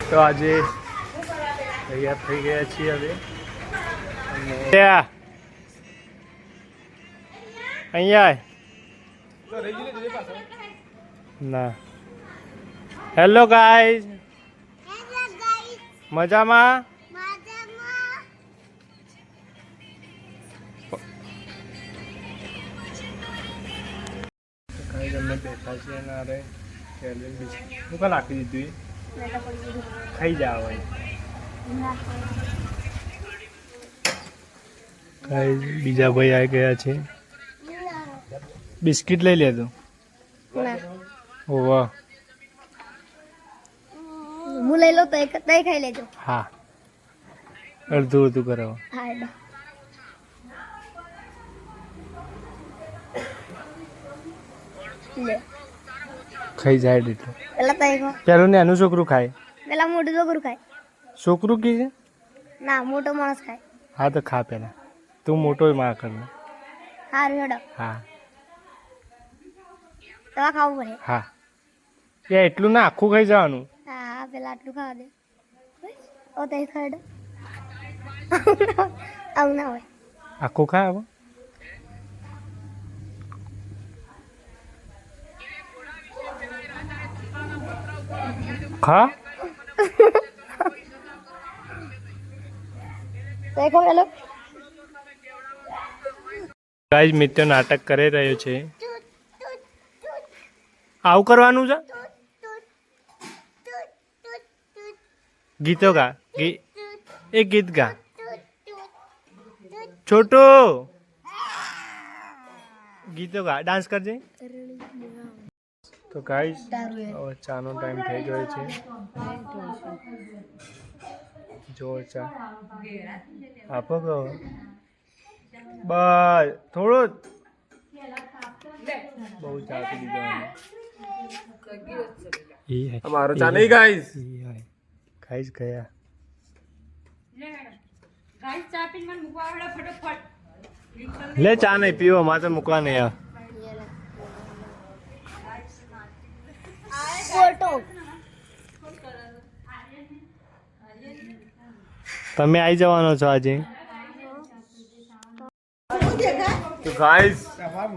તો આજે તૈયાર થઈ ગયા છીએ હવે. અને ત્યાં. અહીંયા ના. હેલો ગાઈઝ મજામાં? બેઠા છીએ હું કાં નાખી દીધું? ખાઈ જાવ ગાઈઝ બીજા ભાઈ આવી ગયા છે. બિસ્કિટ લઈ લેજો ઓ વાહ. હું લઈ લઉં તો એક તઈ ખાઈ લેજો. હા. અડધું અડધું કરાવો હા એડો લે. ખાઈ જાય એટલું. પેલા તો પેલું ને એનું છોકરું ખાય. પેલા મોટું છોકરું ખાય. છોકરું કી છે? ના મોટો માણસ ખાય. હા તો ખા પેલા. તું મોટો માં કર હારું હેડો. હા. તમારે ખાવું પડે. હા. એ એટલું ના આખું ખાઈ જવાનું. હા પેલા આટલું ખાવા દે. ઓ તઈ ખા હેડો આવું ના હોય. આખું ખા હવે. ખા? ગાઈઝ, મિત્ર નાટક કરી રહ્યો છે. આવું કરવાનું છે? ગીતો ગી. એ ગીત ગા. છોટો! ગીતો ગા. ડાન્સ કરજે. તો ગાઈસ હવે ચાનો ટાઈમ થઈ ગયો છે. જો ચા. આપો કહો. બસ થોડો જ. બહુ ચા પી દીધો અમે. અમારો ચા નહીં ગાઈસ. ગાઈસ ગયા લે ચા નહીં પીવો મારે તો મૂકવા નહીં આવે. તમે આવી જવાનો છો આજે? તો ગાઈસ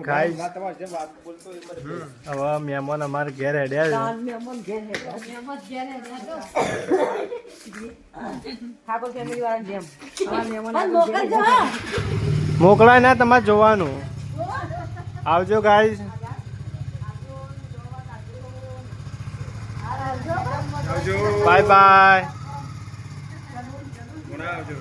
ગાઈસ હવે મહેમાન અમારે ઘેર હેડ્યા છે. મોકલાય ના તમારે જોવાનું. આવજો ગાઈસ બાય બાય આવજો.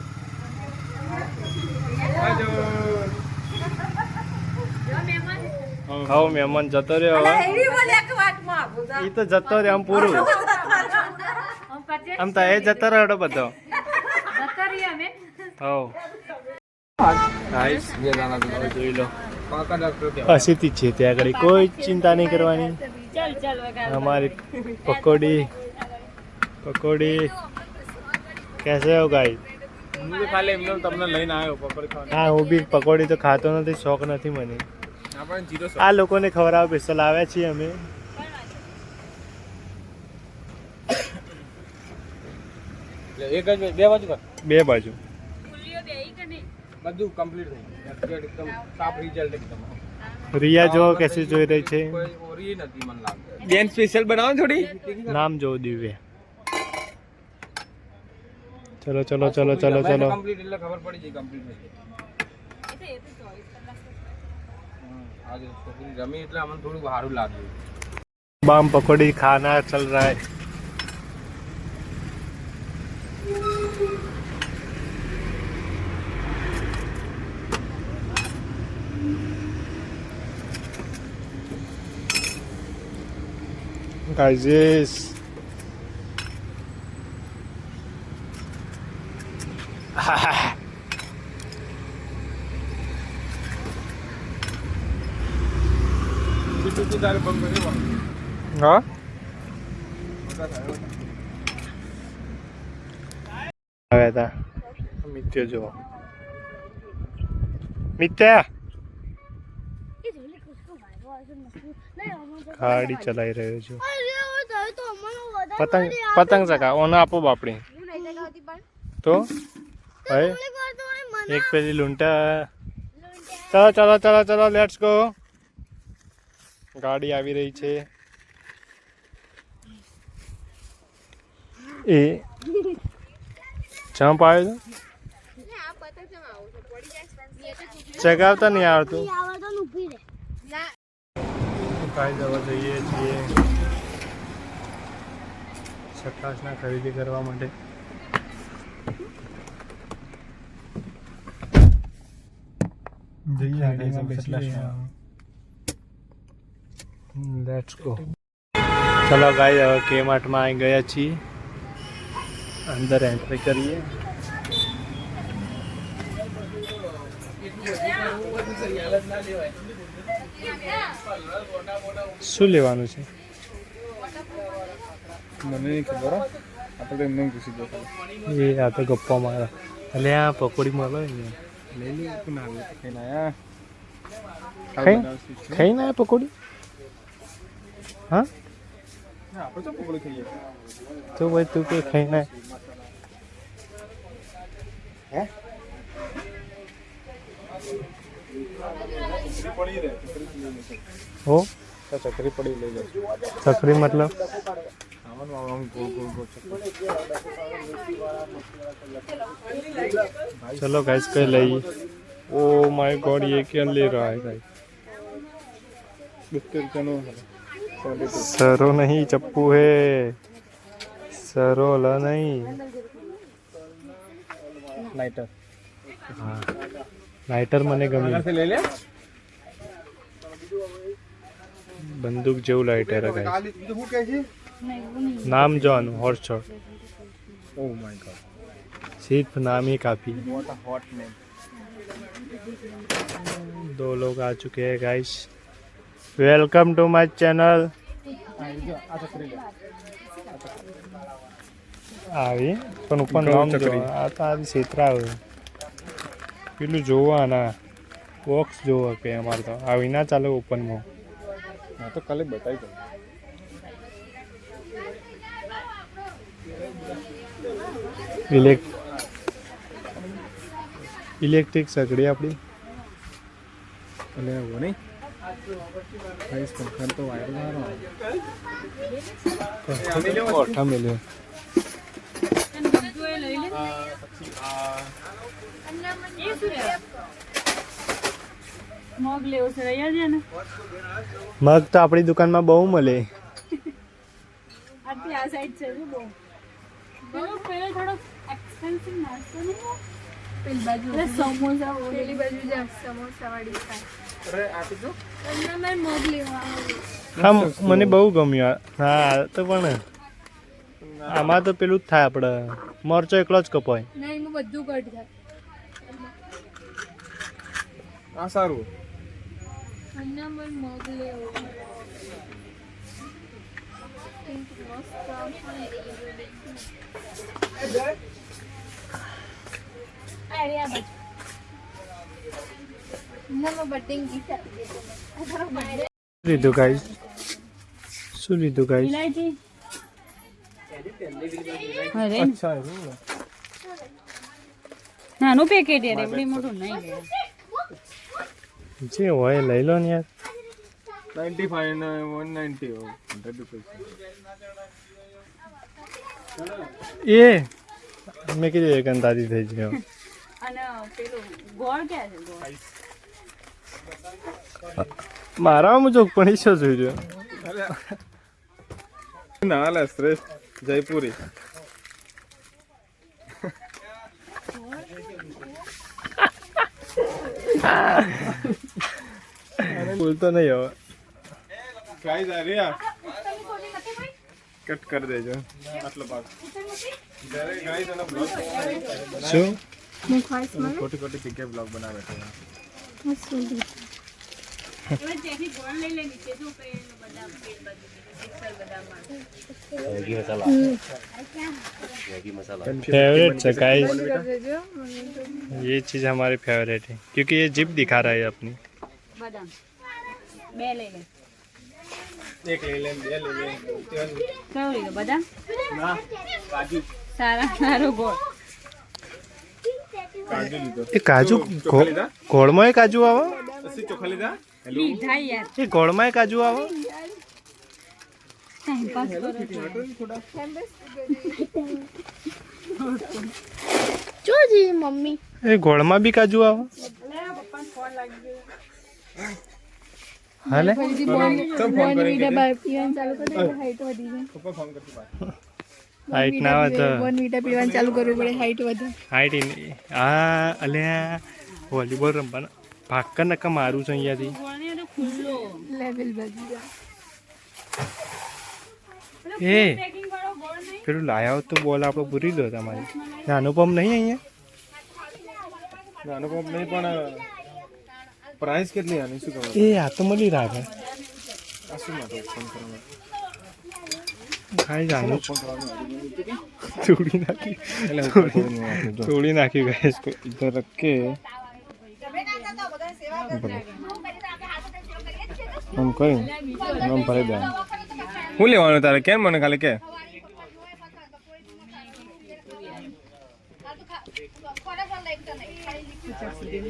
ખાવ મહેમાન જતો રહ્યો હવે. એ તો જતો રહ્યો આમ પૂરું. આમ તો એ જતો રહ્યો બધો. અસીતી છે ત્યાં આગળ. કોઈ ચિંતા નહીં કરવાની. અમારી પકોડી. પકોડી. કેસે હો ગાઈ હું તો ખાલી એમને તમને લઈને આવ્યો પકોડી ખાવા હા હું બી પકોડી તો ખાતો નથી શોખ નથી મને. આ લોકોને ખવડાવવા સ્પેશિયલ આવ્યા છીએ અમે. એક જ બે બાજુ બે બાજુ. બધું કમ્પ્લીટ થઈ એકદમ સાફ રિઝલ્ટ એકદમ. રિયા જો કેસી જોઈ રહી છે. કોઈ ઓરી નથી મને લાગે. બેન સ્પેશિયલ બનાવો થોડી. નામ જો દિવ્ય. चलो चलो चलो चलो चलो। खबर पड़ी कंप्लीट है बाम पकौड़ी खाना चल रहा है। गाइस હા? આવ્યા હતા મિત્ય જો મિત્યા ગાડી ચલાવી રહ્યો છું. પતંગ પતંગ ચકા ઓનો આપો બાપડી. તો? હવે એક પેલી લૂંટા. ચલો ચલો ચલો ચલો લેટ્સ ગો ગાડી આવી રહી છે. એ જમ્પ આવ્યો છે? ચગાવતા નહીં આવડતું? આવે તો ઊભી રહે. કાંઈ જવા જઈએ છીએ. ચકાસના ખરીદી કરવા માટે. લેટ્સ ગો ચલો ગાઈ હવે કે માર્ટમાં આવી ગયા છીએ. અંદર એન્ટ્રી કરીએ શું લેવાનું છે? મને નહીં ખબર. આપણે એમને પૂછી દો એ આ તો ગપ્પા મારા. એટલે આ પકોડી મળે ને? લઈ લે તું ના ખાઈને આયા. ખાઈ ખાઈ ના પકોડી? હા? તો પકોડી ખાઈએ તો ભાઈ તું કે ખાઈ ના પડી રહે ચકરી હો ચકરી પડી લઈ જાય ચકરી મતલબ ખાવાનું આમ ગોળ ગોળ ગોળ ચકરી चलो गैस कह लई ओ माय गॉड ये क्या ले रहा है गाइस સિત્તેર રૂપિયાનું સેવન્ટી ટુ सरो नहीं चप्पू है। सरोला नहीं। लाइटर हाँ। लाइटर मने गमी। से ले ले। बंदूक जो लाइटर है नाम John hot shot oh my god सिर्फ़ नाम ही काफ़ी। दो लोग आ चुके हैं guys welcome to my channel. આવી. પણ ઉપર નામ આ તો આવી ક્ષેત્રા આવે પેલું જોવાના. બોક્સ જોવો કે અમારે તો. આવી ના ચાલે ઓપનમાં હા તો કાલે બતાવી દઉં ઇલેક્ટ્રિક સગડી આપણી અને એવું નહીં? ગાઈસ પંખા તો વાયર મારો કોઠા મેલ્યો મગ તો આપણી દુકાનમાં બહુ મળે. આ સાઈડ છે બહુ. પેલો થોડો એક્સપેન્સિવ નાસ્તો નહીં પેલી બાજુ સમોસા પેલી બાજુ જા સમોસા વાળી અરે આપી દો તમને મેં હા મને બહુ ગમ્યું હા તો પણ આમાં તો પેલું જ થાય આપણે મરચો એકલો જ કપાય. ના એમાં બધું કટ થાય. આ સારું. અને મેં મગ લેવો પિંક મસ્ત અરે આ બાજુ ના મેં બટિંગ ગીતા લીધું ગાઈસ શું લીધું ને. નાનું પેકેટ યાર એવડી મોટું નહીં જે હોય લઈ લો ને યાર. 95 ને 190 નાઇન્ટી 100 રૂપિયા એ મેં કીધું એક અંદાજી થઈ ગયો. અને મુજબ પણ ઈચ્છો જોઈ રહ્યો ના લે શ્રેષ્ઠ જયપુરી. બોલતો નહીં હવે. ગાઈસ આ રહ્યા કટ કરી દેજો. આટલો ભાગ શું? ब्लॉग बना फेवरेट गाइस ये चीज़ हमारी फेवरेट है क्योंकि ये जिप दिखा रहा है अपनी। ले ले एक ले ले ले ले। ले बादाम? ना काजू। सारा सारो गोल કાજુ એ કાજુ ગોળમાં કાજુ આવે? એ ગોળમાં કાજુ આવો? ટાઈમ પાસ કરો. જો જી મમ્મી. એ ગોળમાં બી કાજુ આવો? હાલે? ફોન કરી દે બાય ચાલુ કરી દે હાઈટ વધી જાય પપ્પા ફોન કરતી વાત હાઈટ ના આવે તો. વન વીટા પીવાનું ચાલુ કરવું પડે હાઈટ વધે. હાઈટ આ અલ્યા વોલીબોલ રમવાના. ભાગકર નકા મારું છે અહીંયાથી. લેવલ વધી એ પેલું લાયા હોત તો બોલ આપણો પૂરી દો તમારી. નાનો પંપ નહીં અહીંયા? નાનો પંપ નહીં પણ પ્રાઇસ કેટલી આની શું ખબર? એ આ તો મળી રાખે. આ શું માટે ફોન કરવાનો ખાઈ જાણું ફોન કરવાનો તોડી નાખી એટલે ઉપર થોડું આપું જો તોડી નાખી ગઈ इसको इधर रख के हम करें हम भरे दे હું લેવાનું તારે કેમ મને ખાલી કે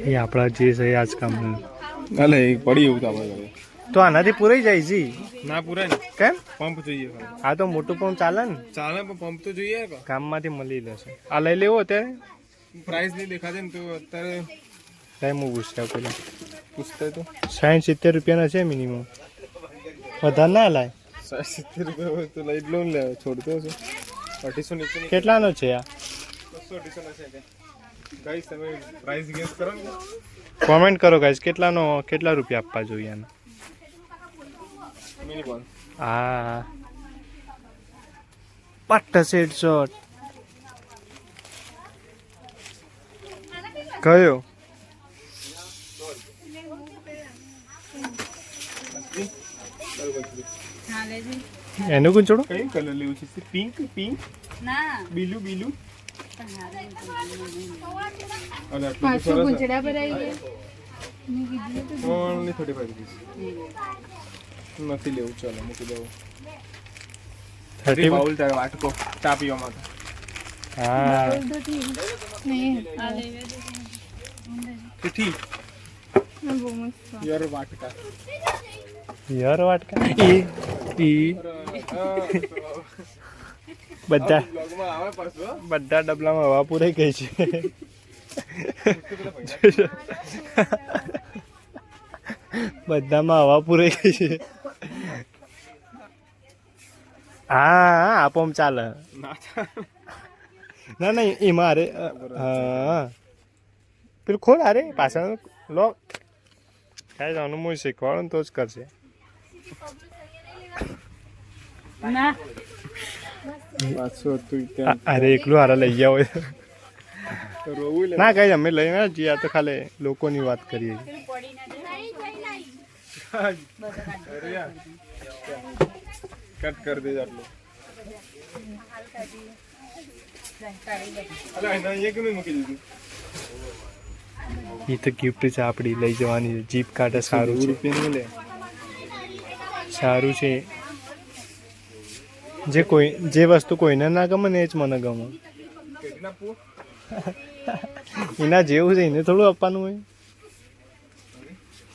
એ આપણા જે છે એ આજ કામનું અલે એ પડી એવું તો આપણે ઘરે. તો આનાથી પૂરાઈ જાય છે ના પૂરાય ને કેમ? પંપ જોઈએ આ તો મોટું પંપ ચાલે ને. ચાલે પણ પંપ તો જોઈએ ગામમાંથી મળી લેશે આ લઈ લેવો અત્યારે? પ્રાઇસ નહીં દેખાતી ને તો અત્યારે ટાઈમ હું પૂછતા પેલા. પૂછતા તો. સાઠ સિત્તેર રૂપિયાના છે મિનિમમ વધારે ના લાય. સાઠ સિત્તેર રૂપિયા હોય તો લઈ જ લઉં ને લે છોડતો છે અઢીસો નીચે કેટલાનો છે આ? બસો અઢીસો છે ગાઈસ તમે પ્રાઇસ ગેસ કરો ને. કોમેન્ટ કરો ગાઈસ કેટલાનો કેટલા રૂપિયા આપવા જોઈએ આને? મિની બોલ આ પટ્ટ સેટ શોટ કયો હા લેજે એનું ગુંચડો કઈ કલર લેવું છે પિંક પિંક ના બીલું બીલું અને આટલું તો પાછું સરસ ગુંચડા પર આવી ગયા ઓનલી થર્ટી ફાઈવ રૂપીસ નથી લેવું ચાલો મૂકી દઉં. થર્ટી બાઉલ તારે વાટકો ચા પીવા માટે. હા. નહીં આ લઈ ઠીક યર વાટકા. યાર વાટકા? ઈ ઈ. બધા બધા ડબલામાં હવા પૂરાઈ ગઈ છે. બધામાં હવા પૂરાઈ ગઈ છે. હા આપો પંપ ચાલે. ના ના એમાં અરે હા. પેલું ખોલ અરે પાછળ લો. કાંઈ જાણું હું શીખવાડું ને તો જ કરશે ના. અરે એકલું હારા લઈ ગયા હોય. ના કઈ અમે લઈને જઈએ આ તો ખાલી લોકોની વાત કરીએ કટ કરી દે આટલું એ તો ગિફ્ટ છે આપણી લઈ જવાની છે જીપ કાઢે સારું છે સારું છે જે કોઈ જે વસ્તુ કોઈને ના ગમે ને એ જ મને ગમે એના જેવું છે એને થોડું આપવાનું હોય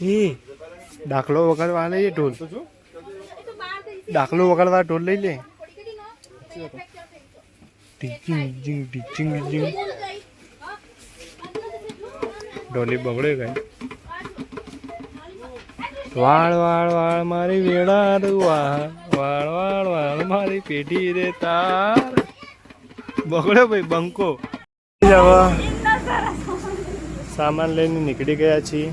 એ દાખલો વગર વાળે લે ઢોલ દાખલો વગાડવા ઢોલ લઈ લે. ટીચિંગ ટીચિંગ ઢોલી બગડે ગઈ. વાળ વાળ વાળ મારી વેળા વાળ વાળ વાળ વાળ મારી પેઢી રે તાર. બગડ્યો ભાઈ બંકો. સામાન લઈને નીકળી ગયા છીએ.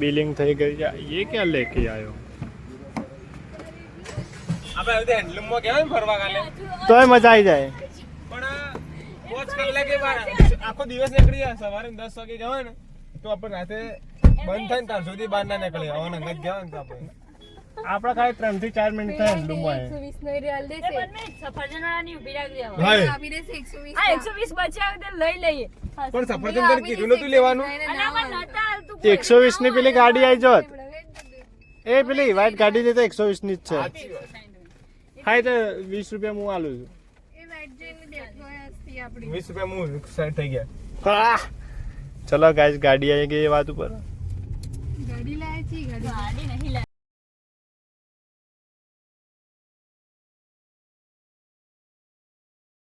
બિલિંગ થઈ ગઈ છે. એ ક્યાં લેકે આવ્યો આપણે હવે હેન્ડલૂમમાં ગયા ને ફરવા કાલે? તોય મજા આવી જાય. પણ પોચ કલાકે આખો દિવસ નીકળી જાય સવારે દસ વાગે જવાય ને તો આપણે રાતે બંધ થાય ને ત્યાં સુધી બહાર ના નીકળી આવવાના અંગત ગયા ને તો આપણે. આપણા ખાલી ત્રણથી ચાર મિનિટ થાય હેન્ડલૂમમાં. એકસો વીસની પેલી ગાડી આવી જોત. એ પેલી વ્હાઈટ ગાડી ની તો એકસો વીસની જ છે. હાય તો વીસ રૂપિયા હું આલું છું. વીસ રૂપિયા હું સેટ થઈ ગયા. ચલો ગાઈસ ગાડી આવી ગઈ એ વાત ઉપર. ગાડી લાવી છે ગાડી